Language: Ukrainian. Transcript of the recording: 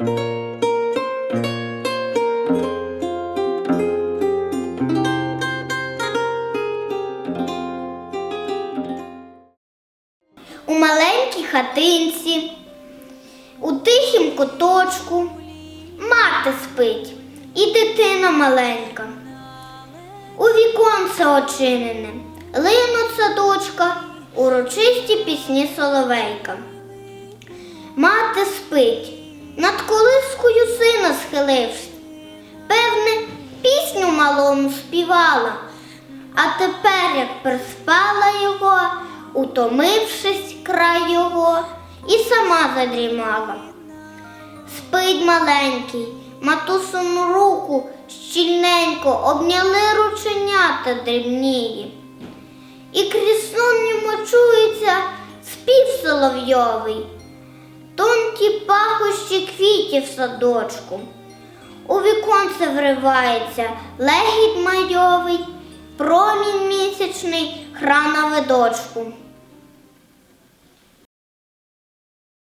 У маленькій хатинці, у тихім куточку, мати спить і дитина маленька. У віконце очинене, линуть садочка, урочисті пісні соловейка. Мати спить, над колискою сина схилившись. Певне, пісню малому співала, а тепер, як приспала його, утомившись край його, і сама задрімала. Спить маленький, матусину руку щільненько обняли рученята дрібнії. І крізь сон йому чується спів соловйовий, тонкі пахощі квітів в садочку. У віконце вривається легіт майовий, промінь місячний храна видочку.